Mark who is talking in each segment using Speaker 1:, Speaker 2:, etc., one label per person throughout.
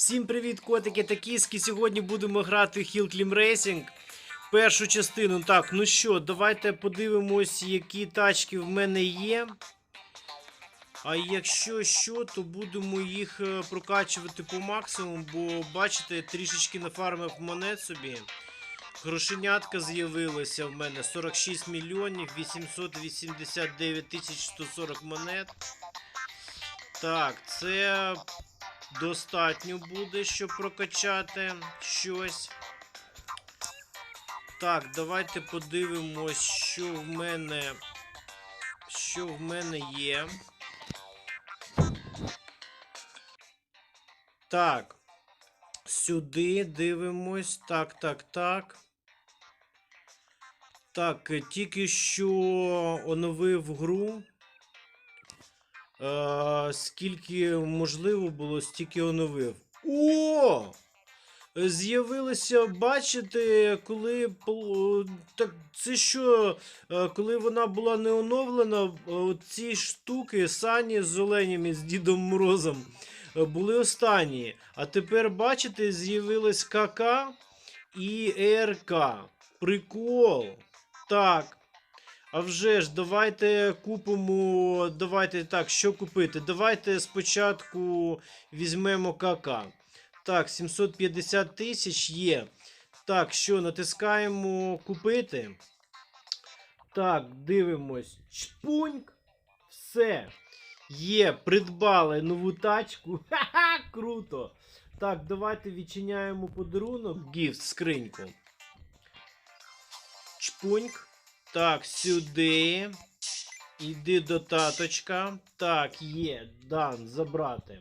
Speaker 1: Всім привіт, котики та кіски. Сьогодні будемо грати Hill Climb Racing. Першу частину. Так, ну що, давайте подивимось, які тачки в мене є. А якщо що, то будемо їх е, прокачувати по максимуму, бо бачите, трішечки нафармив монет собі. Грошенятка з'явилася в мене 46 мільйонів 889 тисяч 140 монет. Так, це достатньо буде, щоб прокачати щось. Так, давайте подивимось, що в мене. Що в мене є. Так. Сюди дивимось. Так, так, так. Так, е, тільки що оновив гру. Е, скільки можливо було, стільки оновив. О! З'явилося, бачите, коли так це що, е, коли вона була не оновлена, е, ці штуки сані з оленями з Дідом Морозом е, були останні. А тепер, бачите, з'явилось КК і РК. Прикол. Так. А вже ж, давайте купимо. Давайте так, що купити? Давайте спочатку візьмемо КК. Так, 750 тисяч є. Так, що, натискаємо купити. Так, дивимось. Чпуньк. Все. Є, придбали нову тачку. Ха-ха, круто. Так, давайте відчиняємо подарунок. Гіфт, скриньку. Чпуньк. Так, сюди. Іди до таточка. Так, є. Дан, забрати.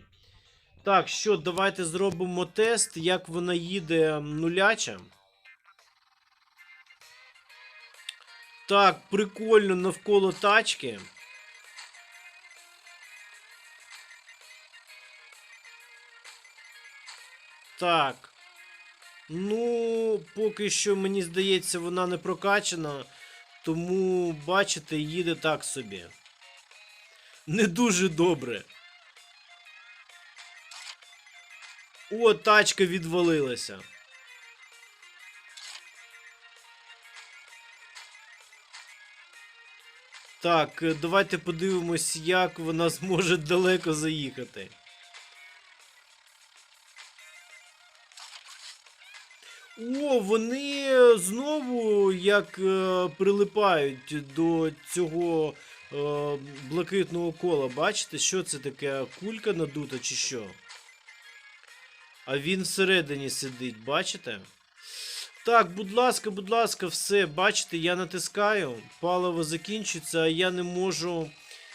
Speaker 1: Так, що, давайте зробимо тест, як вона їде нуляча. Так, прикольно навколо тачки. Так. Ну, поки що, мені здається, вона не прокачана. Тому, бачите, їде так собі. Не дуже добре. О, тачка відвалилася. Так, е, давайте подивимось, як вона зможе далеко заїхати. Вони знову як е, прилипають до цього е, блакитного кола. Бачите, що це таке? Кулька надута чи що? А він всередині сидить, бачите? Так, будь ласка, будь ласка, все, бачите, я натискаю, паливо закінчується, а я не можу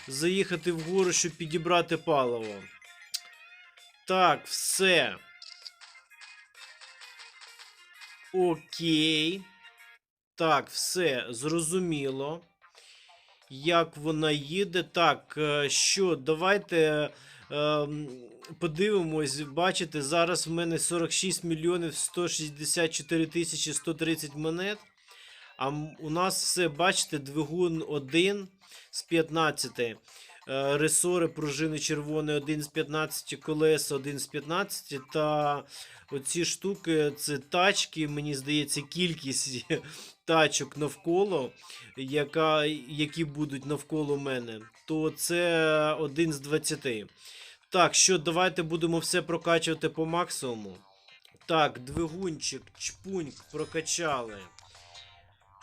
Speaker 1: заїхати вгору, щоб підібрати паливо. Так, все. Окей. Так, все, зрозуміло. Як вона їде. Так, е, що, давайте е, подивимось. Бачите, зараз в мене 46 мільйонів 164 тисячі 130 монет. А у нас все, бачите, двигун 1 з 15. Е, Ресори, пружини червоні 1 з 15, колеса 1 з 15. Та оці штуки це тачки, мені здається, кількість тачок навколо, яка, які будуть навколо мене, то це один з 20. Так, що давайте будемо все прокачувати по максимуму. Так, двигунчик, чпуньк прокачали.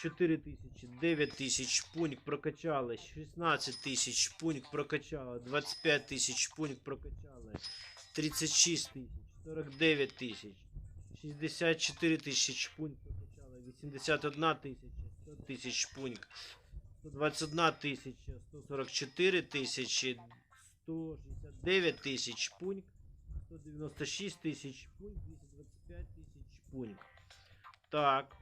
Speaker 1: 4 тисячі, 9 тисяч пуньк прокачали, 16 тисяч пуньк прокачали, 25 тисяч пуньк прокачали, 36 тисяч, 49 тисяч, 64 тисячі пуньк прокачали, 81 тисяча, 100 тисяч пуньк, 121 тисяча, 144 тисячі, 169 тисяч пуньк, 196 тисяч пуньк, 225 тисяч пуньк. Так.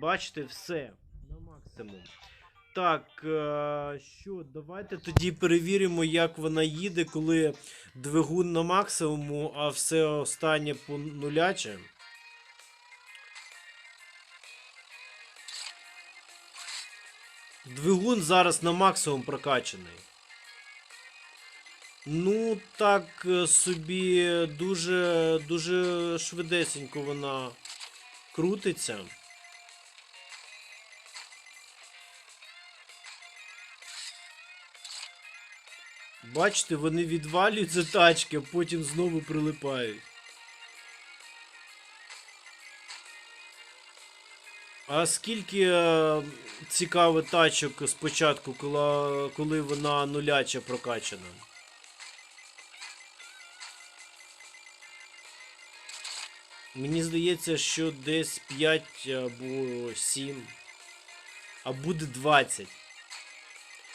Speaker 1: Бачите, все на максимум. Так, е, що, давайте тоді перевіримо, як вона їде, коли двигун на максимуму, а все останнє по нуляче. Двигун зараз на максимум прокачаний. Ну, так е, собі дуже, дуже швидесенько вона крутиться. Бачите, вони відвалюються тачки, а потім знову прилипають. А скільки е, цікаво тачок спочатку, коли, коли вона нуляча прокачана? Мені здається, що десь 5 або 7. А буде 20.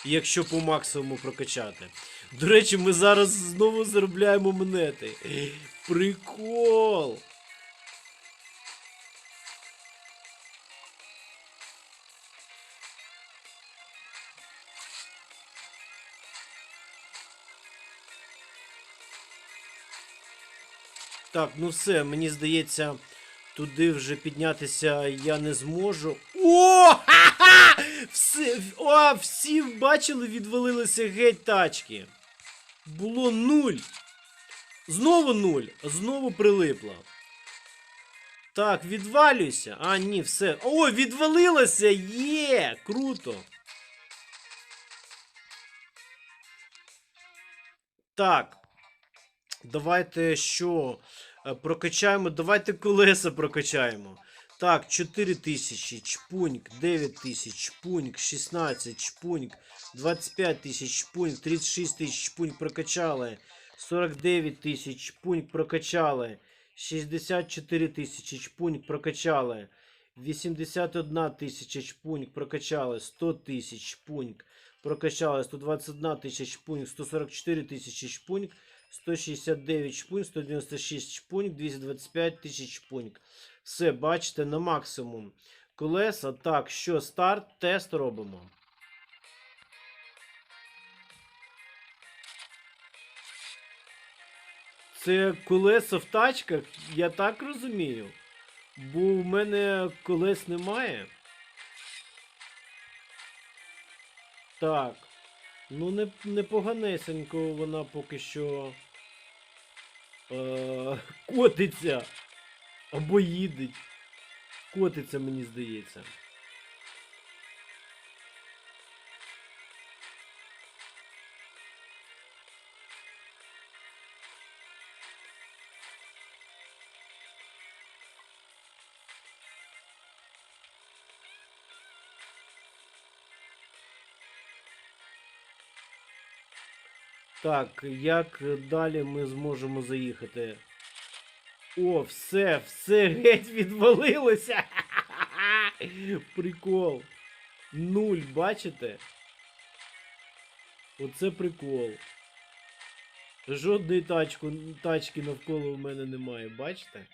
Speaker 1: Якщо по максимуму прокачати. До речі, ми зараз знову заробляємо монети. Прикол! Так, ну все, мені здається, туди вже піднятися я не зможу. О! Ха-ха! Все, о, всі бачили, відвалилися геть тачки. Було нуль. Знову нуль. Знову прилипла. Так, відвалюйся. А, ні, все. О, відвалилося! Є! Круто. Так. Давайте що? Е, Прокачаємо. Давайте колеса прокачаємо. Так, 4000, чпуньк, 9000, чпуньк, 16, чпуньк, 25 тисяч, чпуньк, 36 тисяч, чпуньк прокачали. 49 тисяч, чпуньк прокачали. 64 тисячі, чпуньк прокачали. 81 тисяча, чпуньк прокачали. 100 тисяч, чпуньк прокачали. 121 тисяч, чпуньк, 144 тисячі, чпуньк. 169 шпунь, 196 шпунь, 225 тисяч шпунь. Все, бачите, на максимум. Колеса. Так, що, старт, тест робимо. Це колеса в тачках, я так розумію. Бо в мене колес немає. Так. Ну, не, непоганесенько вона поки що е, котиться. Або їдеть. Котиться, мені здається. Так, як далі ми зможемо заїхати? О, все, все геть відвалилося. Прикол. Нуль, бачите? Оце прикол. Жодної тачку, тачки навколо в мене немає, бачите?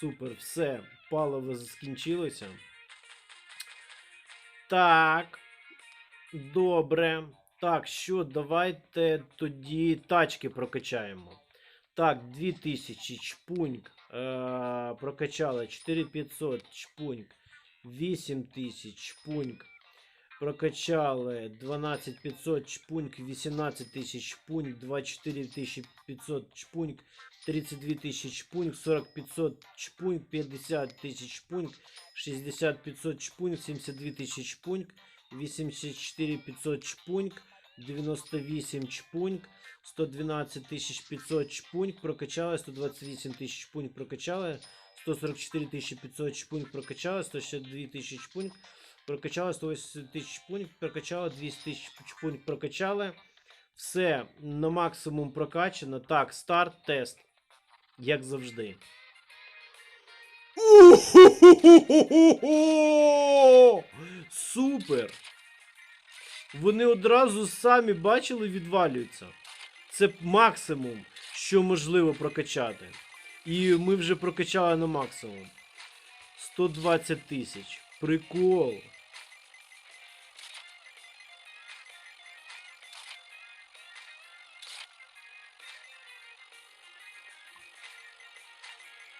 Speaker 1: Супер, все, паливо скінчилося. Так. Добре. Так, що, давайте тоді тачки прокачаємо. Так, 2000 чпуньк. Е, прокачали. 4500 чпуньк. 8000 чпуньк. Прокачали 12500 чпуньк, 18000 чпуньк, 24500 чпуньк, 32000 чпуньк, 40500 чпуньк, 50000 чпуньк, 60500 чпуньк, 72000 чпуньк, 84500 чпуньк, 98 чпуньк, 112 500 чпуньк прокачали, 128 тисяч чпуньк прокачали, 144 500 чпуньк прокачали, 162 тисячі чпуньк прокачали, 180 тисяч чпуньк прокачали, 200 тисяч чпуньк прокачали. Все на максимум прокачано. Так, старт, тест. Як завжди. Супер! Вони одразу самі бачили, відвалюються. Це максимум, що можливо прокачати. І ми вже прокачали на максимум. 120 тисяч. Прикол.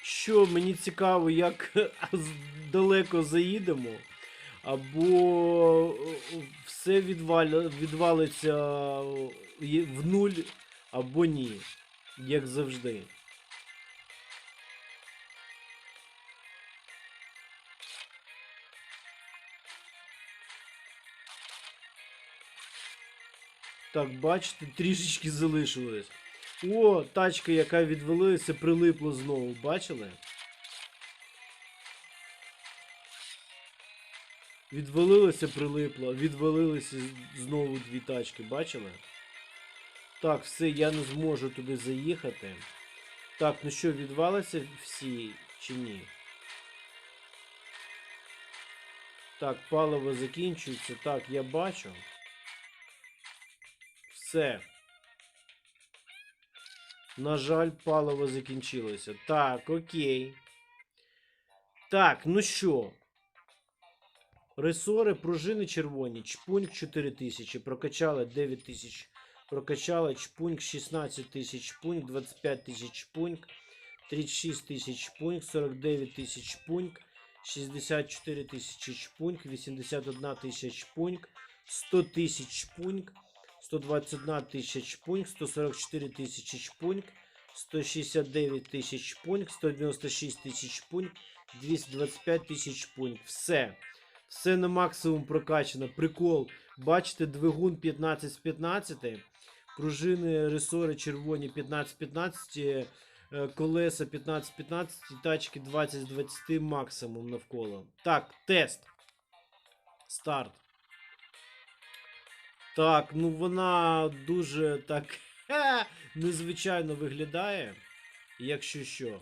Speaker 1: Що, мені цікаво, як далеко заїдемо. або е, все відвалиться е, в нуль, або ні. Як завжди. Так, бачите, трішечки залишилось. О, тачка, яка відвалилася, прилипла знову, бачили? Відвалилося, прилипло, відвалилися знову дві тачки, бачили? Так, все, я не зможу туди заїхати. Так, ну що, відвалися всі чи ні? Так, паливо закінчується. Так, я бачу. Все. На жаль, паливо закінчилося. Так, окей. Так, ну що? Ресори, пружини червоні, чпуньк 4000, прокачали 9000, прокачали чпуньк 16 тисяч, чпуньк 25 тисяч, чпуньк 36 тисяч, чпуньк 49 тисяч, чпуньк 64 тисячі чпуньк, 81 тисяча чпуньк, 100 тисяч чпуньк, 121 тисяча чпуньк, 144 тисячі чпуньк, 169 тисяч чпуньк, 196 тисяч чпуньк, 225 тисяч чпуньк. Все. Все на максимум прокачано. Прикол. Бачите, двигун 15 з 15, пружини ресори червоні 15 з 15, е, колеса 15-15 і тачки 20-20 максимум навколо. Так, тест. Старт. Так, ну вона дуже так незвичайно виглядає, якщо що.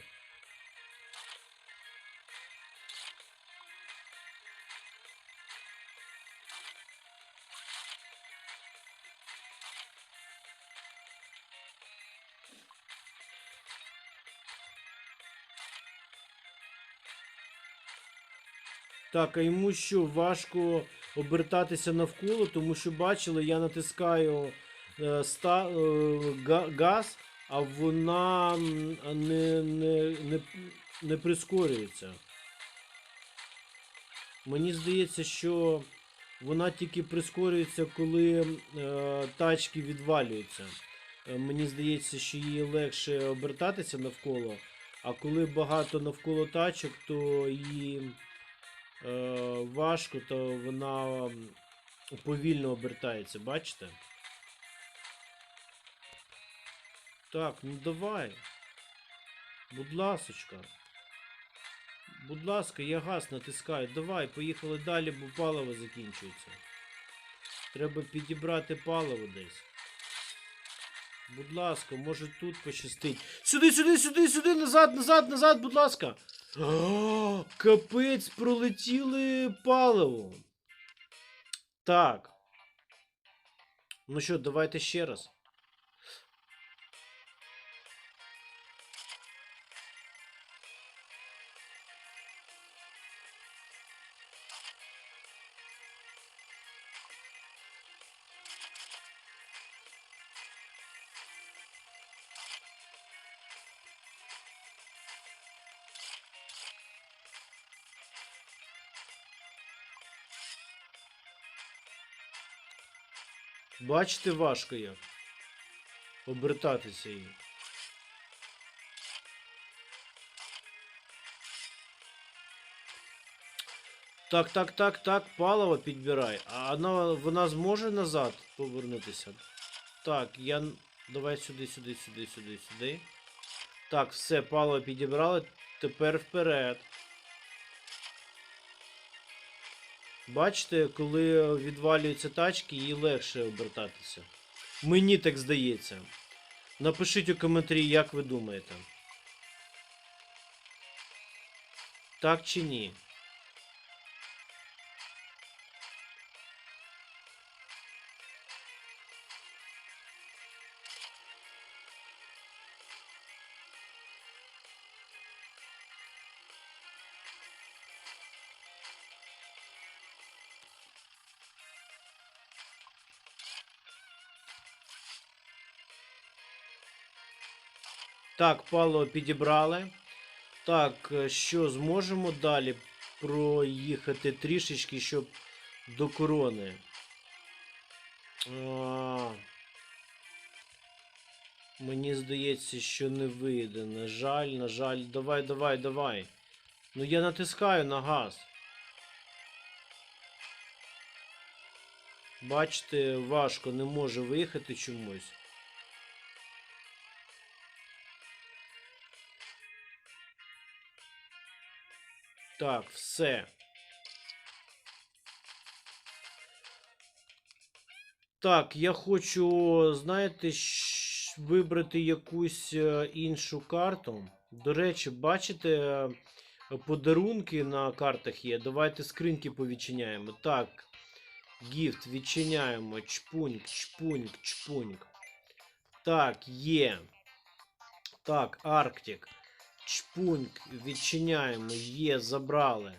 Speaker 1: Так, а йому що важко обертатися навколо, тому що бачили, я натискаю е, ста, е, га- газ, а вона не, не, не, не прискорюється. Мені здається, що вона тільки прискорюється, коли е, тачки відвалюються. Е, мені здається, що їй легше обертатися навколо, а коли багато навколо тачок, то її важко, то вона повільно обертається, бачите? Так, ну давай. Будь ласочка. Будь ласка, я газ натискаю. Давай, поїхали далі, бо паливо закінчується. Треба підібрати паливо десь. Будь ласка, може тут пощастить. Сюди, сюди, сюди, сюди, назад, назад, назад, будь ласка. О, капець, пролетіли паливо. Так. Ну що, давайте ще раз. Бачите, важко як. Обертатися їм. Так, так, так, так, паливо підбирай. А вона, вона зможе назад повернутися? Так, я. Давай сюди, сюди, сюди, сюди, сюди. Так, все, паливо підібрали. Тепер вперед. Бачите, коли відвалюються тачки, їй легше обертатися. Мені так здається. Напишіть у коментарі, як ви думаєте. Так чи ні? Так, паливо підібрали. Так, е, що зможемо далі проїхати трішечки, щоб до корони. А, мені здається, що не вийде. На жаль, на жаль. Давай, давай, давай. Ну я натискаю на газ. Бачите, важко не може виїхати чомусь. Так, все. Так, я хочу, знаєте, вибрати якусь е, іншу карту. До речі, бачите, е, подарунки на картах є. Давайте скриньки повідчиняємо. Так, гіфт відчиняємо. Чпуньк, чпуньк, чпуньк. Так, є. Так, Арктик. Чпуньк, відчиняємо. Є, забрали.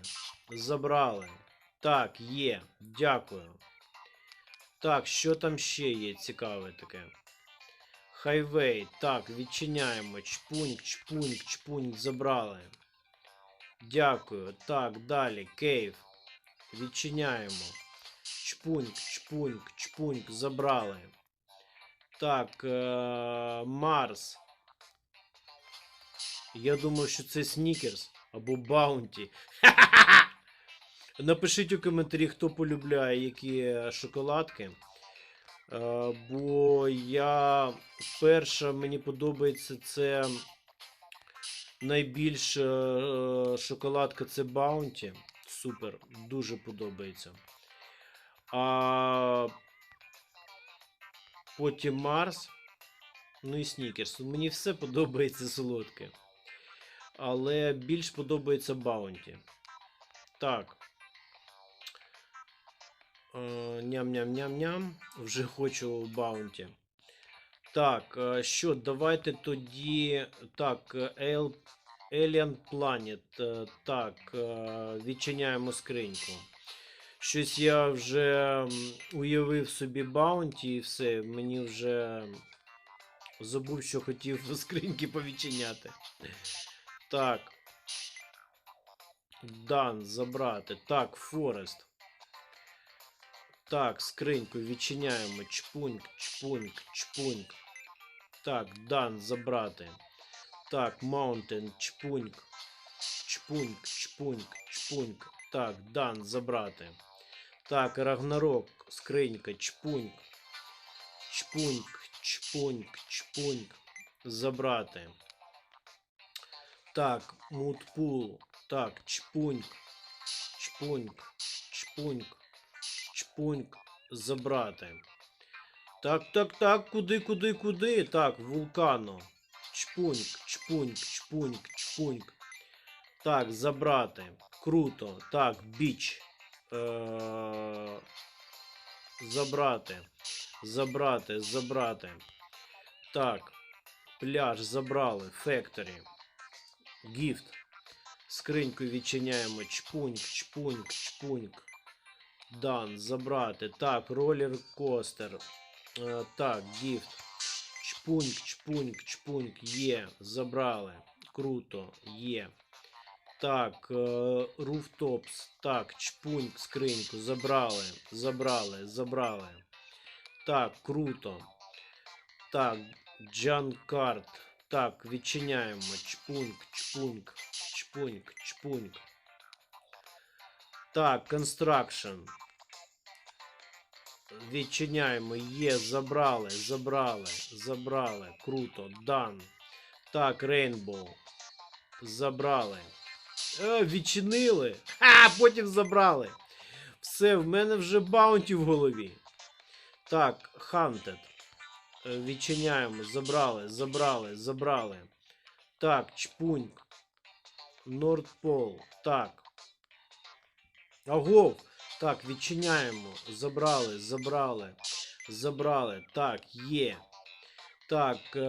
Speaker 1: Забрали. Так, є. Дякую. Так, що там ще є цікаве таке? Хайвей. Так, відчиняємо. Чпуньк, чпуньк, чпуньк, забрали. Дякую. Так, далі. Кейв. Відчиняємо. Чпуньк, чпуньк, чпуньк, забрали. Так, е- Марс. Я думаю, що це Снікерс або Баунті. Напишіть у коментарі, хто полюбляє які е, шоколадки. Е, Бо я перша мені подобається це найбільша е, шоколадка це Баунті. Супер, дуже подобається. А потім Марс. Ну і Снікерс. Мені все подобається солодке. Але більш подобається Баунті. Так. Е, Ням-ням-ням-ням. Вже хочу Баунті. Так, е, що, давайте тоді. Так, е, Alien Planet. Так, відчиняємо скриньку. Щось я вже уявив собі Баунті і все. Мені вже забув, що хотів скриньки повідчиняти. Так. Дан, забрати. Так, Форест. Так, скриньку відчиняємо. Чпуньк, чпуньк, чпуньк. Так, Дан, забрати. Так, Маунтен, чпуньк. Чпуньк, чпуньк, чпуньк. Так, Дан, забрати. Так, Рагнарок, скринька, чпуньк. Чпуньк, чпуньк, чпуньк. Забрати. Так, мутпул. Так, чпуньк. Чпуньк. Чпуньк. Чпуньк. Забрати. Так, так, так, куди, куди, куди? Так, вулкано. Чпуньк, чпуньк, чпуньк, чпуньк. Так, забрати. Круто. Так, біч. Е- забрати. Забрати, забрати. Так. Пляж забрали. Фекторі. Гіфт. Скриньку відчиняємо. Чпуньк, чпуньк, чпуньк. Дан, забрати. Так, ролер костер. Е, так, гіфт. Чпуньк, чпуньк, чпуньк. Є. Забрали. Круто. Є. Так, е, руфтопс. Так, чпуньк, скриньку. Забрали. Забрали, забрали. Так, круто. Так, Джанкарт. Так, відчиняємо. Чпуньк, чпуньк, чпуньк, чпуньк. Так, Construction. Відчиняємо. Є, забрали, забрали, забрали. Круто. Дан. Так, Rainbow. Забрали. Е, відчинили. Ха, потім забрали. Все, в мене вже баунті в голові. Так, Hunted. Е, Відчиняємо. Забрали, забрали, забрали. Так, чпуньк. Нордпол. Так. Агов. Так, відчиняємо. Забрали, забрали, забрали. Так, є. Так, е,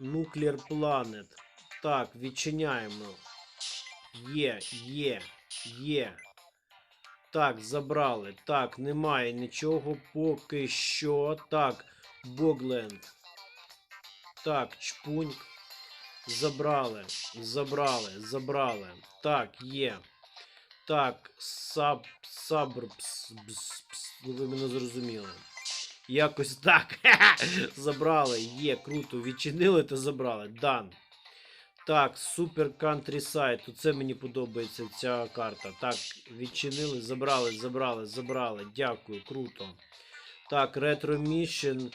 Speaker 1: Nuclear Planet. Так, відчиняємо. Є, є, є. Так, забрали. Так, немає нічого поки що. Так, Богленд. Так, чпуньк. Забрали, забрали, забрали. Так, є. Так, саб, бс, ну ви мене зрозуміли. Якось так. забрали. Є, круто. Відчинили та забрали. Дан. Так, супер Countryside. Оце мені подобається ця карта. Так, відчинили, забрали, забрали, забрали. Дякую, круто. Так, Retro Mission.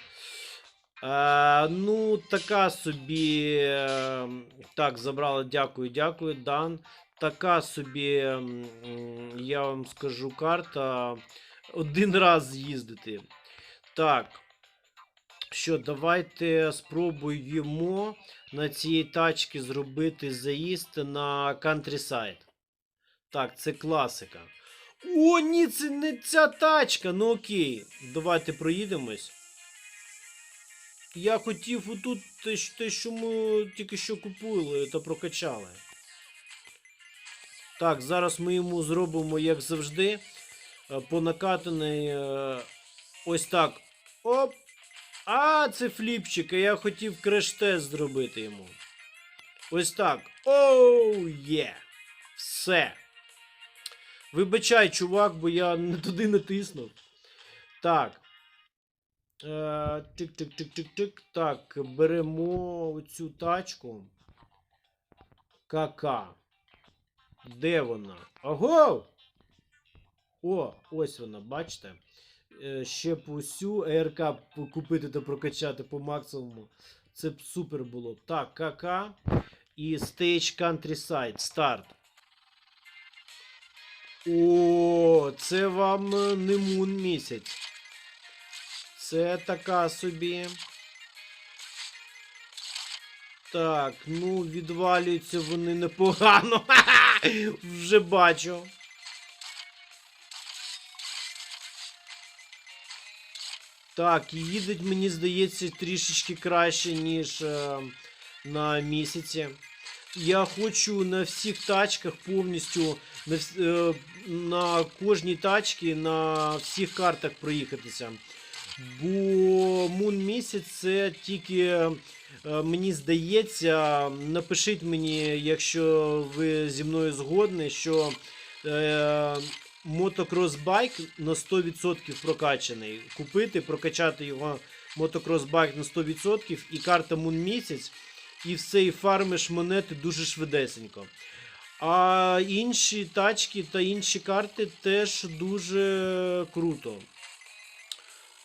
Speaker 1: Е, ну, така собі. е, Так, забрали, дякую, дякую. Дан. Така собі, я вам скажу, карта. Один раз з'їздити. Так. Що, давайте спробуємо на цій тачці зробити заїзд на Countryside. Так, це класика. О, ні, це не ця тачка. Ну окей, давайте проїдемось. Я хотів отут те, що- ми тільки що купили та прокачали. Так, зараз ми йому зробимо, як завжди, е, по накатаний. е, Ось так. Оп. А, це фліпчик, а я хотів креш-тест зробити йому. Ось так. Оу, є. Все. Вибачай, чувак, бо я не туди натиснув. Так. Е, Тик-тик-тик-тик-тик. Так, беремо оцю тачку. КК. Де вона? Ого! О, ось вона, бачите? Е, Ще б усю ЕРК купити та прокачати по максимуму. Це б супер було. Так, КК і Stage Countryside. Старт. О, це вам е, не мун місяць. Це така собі. Так, ну відвалюються вони непогано. Вже бачу. Так, і їдуть, мені здається, трішечки краще, ніж е, на місяці. Я хочу на всіх тачках повністю на, е, на кожній тачці, на всіх картах проїхатися. Бо Мун місяць це тільки, е, мені здається, напишіть мені, якщо ви зі мною згодні, що е, мотокросбайк на 100% прокачаний. Купити, прокачати його мотокросбайк на 100% і карта Мун місяць, і все, і фармиш монети дуже швидесенько. А інші тачки та інші карти теж дуже круто.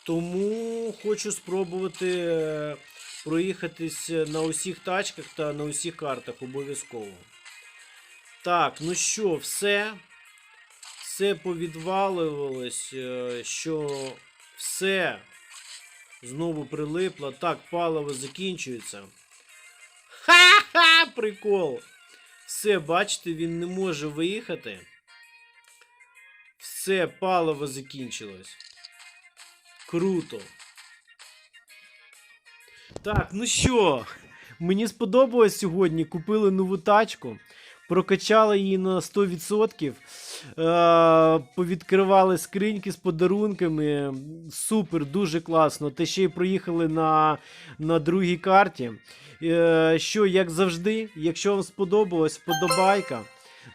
Speaker 1: Тому хочу спробувати е, проїхатись на усіх тачках та на усіх картах обов'язково. Так, ну що, все. Все повідвалювалось, е, що все знову прилипло. Так, паливо закінчується. Ха-ха! Прикол! Все, бачите, він не може виїхати. Все, паливо закінчилось. Круто. Так, ну що, мені сподобалось сьогодні. Купили нову тачку, прокачали її на 100%. Е, повідкривали скриньки з подарунками. Супер, дуже класно. Та ще й проїхали на, на другій карті. Е, що, як завжди, якщо вам сподобалось, вподобайка.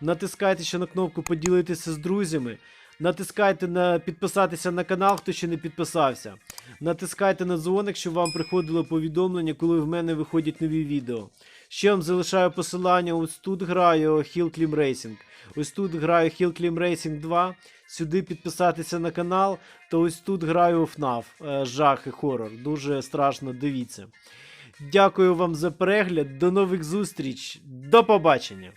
Speaker 1: Натискайте ще на кнопку поділитися з друзями. Натискайте на підписатися на канал, хто ще не підписався. Натискайте на дзвоник, щоб вам приходило повідомлення, коли в мене виходять нові відео. Ще вам залишаю посилання. Ось тут граю Hill Climb Racing. Ось тут граю Hill Climb Racing 2. Сюди підписатися на канал. То ось тут граю FNAF. е, Жах і хорор. Дуже страшно, дивіться. Дякую вам за перегляд. До нових зустріч. До побачення!